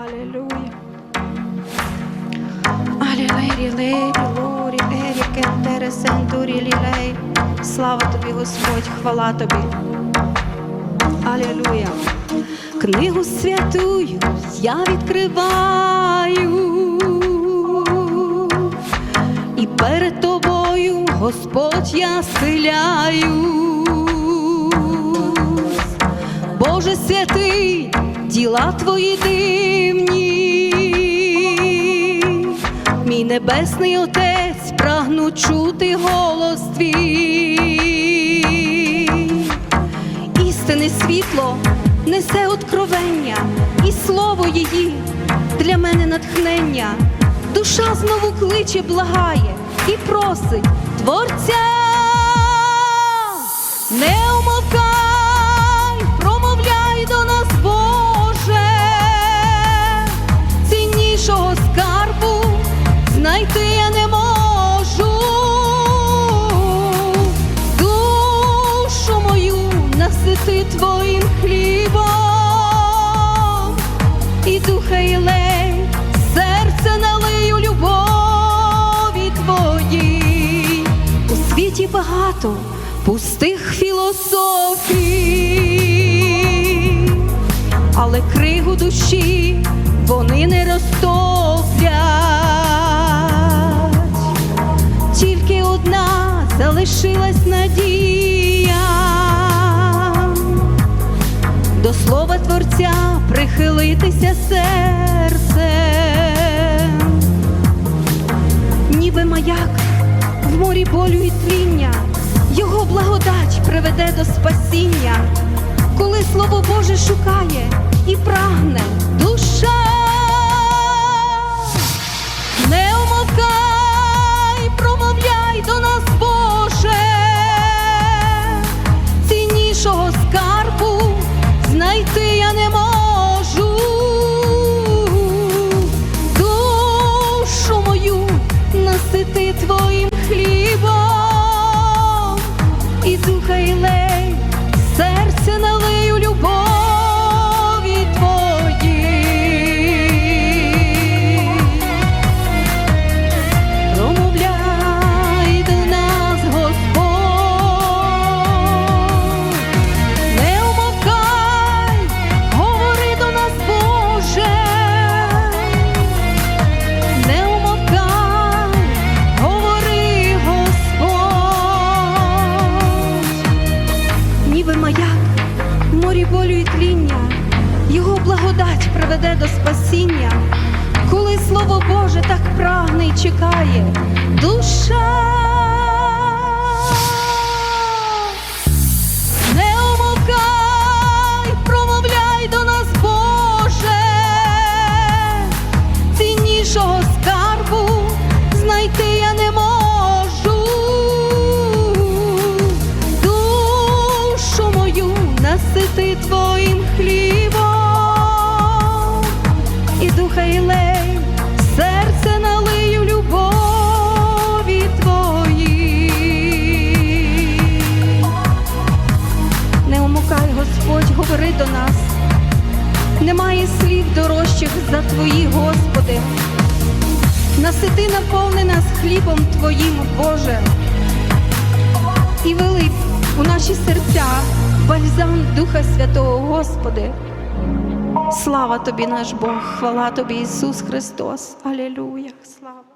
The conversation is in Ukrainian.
Алілуя. Слава тобі, Господь, хвала тобі. Алілуя. Книгу святую я відкриваю. І перед тобою, Господь, я схиляюсь. Боже святий, діла твої дивні. Мій небесний Отець, прагну чути голос твій. Істинне світло несе откровення, і слово її для мене натхнення. Душа знову кличе, благає і просить Творця. Насити твоїм хлібом і духа ілей, серце налию любові твоїй. У світі багато пустих філософій, але кригу душі вони не розтоплять. Тільки одна залишилась надія прихилитися серцем, ніби маяк в морі болю і тління, його благодать приведе до спасіння, коли слово Боже шукає і прагне насити твоїм хлібом. І духа ілей, серце морі болю і тління, його благодать приведе до спасіння. Коли слово Боже так прагне й чекає, Немає слів дорожчих за твої, Господи. Насити наповни нас хлібом Твоїм, Боже, і вели у наші серця бальзам Духа Святого, Господи. Слава тобі, наш Бог, хвала тобі, Ісус Христос. Алілуя. Слава.